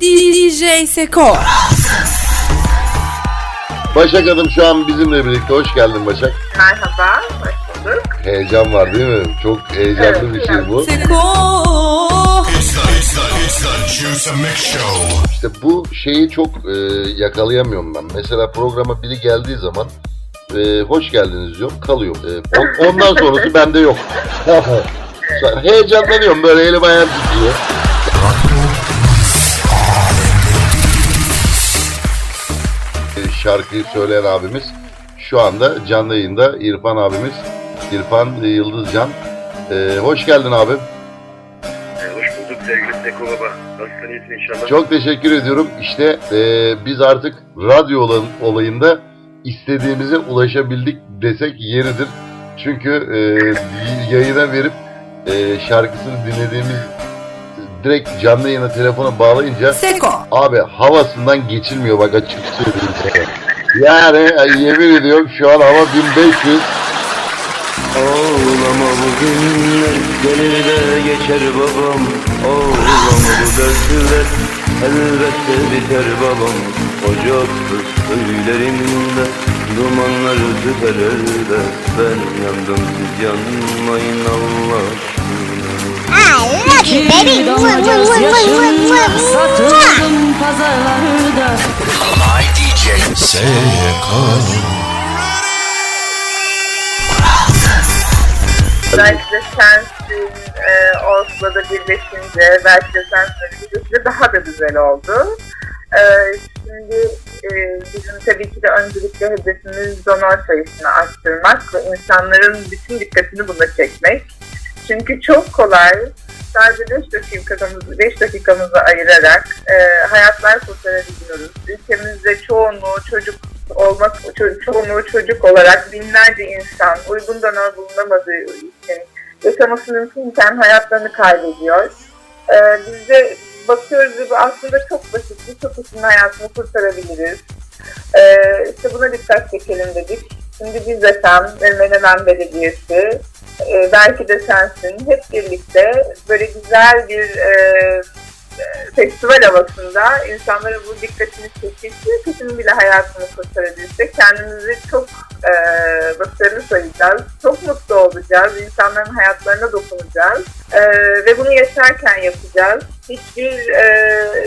DJ Seko. Başak Hanım şu an bizimle birlikte. Hoş geldin Başak. Merhaba, hoş bulduk. Heyecan var değil mi? Çok heyecanlı Evet, bir şey bu. Seko. It's the, it's the, it's the Juice Mix Show. İşte bu şeyi çok e, yakalayamıyorum ben. Mesela programa biri geldiği zaman e, hoş geldiniz diyorum kalıyorum. E, on- ondan sonrası bende yok. Heyecanlanıyorum böyle elim ayağım titriyor. Şarkıyı söyleyen abimiz şu anda canlı yayında İrfan abimiz. İrfan Yıldızcan. E, hoş geldin abim. Ee, Hoş bulduk sevgili Seko Baba. Nasılsın iyisin inşallah? Çok teşekkür ediyorum. İşte e, biz artık radyo olan, olayında istediğimize ulaşabildik desek yeridir. Çünkü e, yayına verip e, şarkısını dinlediğimiz direkt canlı yayına telefona bağlayınca Seko. abi havasından geçilmiyor bak açık söyleyeyim. Yani ay, yemin ediyorum şu an hava 1500 Ağlama bugünler gelir de geçer babam. Ağlama bu dertler elbette biter babam. Ocaksız köylerimde dumanlar tüter elde Ben yandım siz yanmayın Allah aşkına. I love you, baby. Mwah, Seko. Belki de sensin e, Oslo'da da birleşince, belki de sensin birleşince daha da güzel oldu. E, şimdi e, bizim tabii ki de öncelikle hedefimiz donör sayısını arttırmak ve insanların bütün dikkatini buna çekmek. Çünkü çok kolay sadece 5 dakikamızı, 5 dakikamızı ayırarak e, hayatlar kurtarabiliyoruz. Ülkemizde çoğunluğu çocuk olmak, ço- çoğunluğu çocuk olarak binlerce insan uygun donör bulunamadığı için yaşaması mümkünken hayatlarını kaybediyor. E, biz de bakıyoruz bu aslında çok basit, birçok kişinin hayatını kurtarabiliriz. E, işte buna dikkat çekelim dedik. Şimdi biz de sen ve Menemen Belediyesi e, belki de sensin hep birlikte böyle güzel bir e, festival havasında insanların bu dikkatini çekip bir kişinin bile hayatını kurtarabilsek kendimizi çok e, başarılı sayacağız. Çok mutlu olacağız. insanların hayatlarına dokunacağız. E, ve bunu yaşarken yapacağız. Hiçbir e,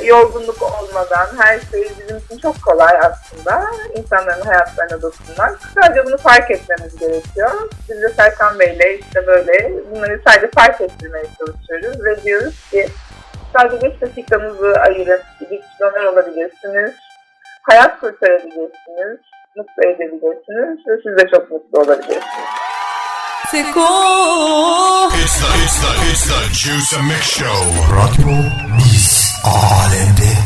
yorgunluk olmadan her şey bizim için çok kolay aslında. insanların hayatlarına dokunmak. Sadece bunu fark etmemiz gerekiyor. Biz de Serkan Bey'le işte böyle bunları sadece fark ettirmeye çalışıyoruz ve diyoruz ki sadece 5 dakikanızı ayırıp donör olabilirsiniz. Hayat kurtarabilirsiniz. Mutlu edebilirsiniz ve siz de çok mutlu olabilirsiniz. Seko. It's the, it's the, it's the Juice Mix Show. Radyo biz alemde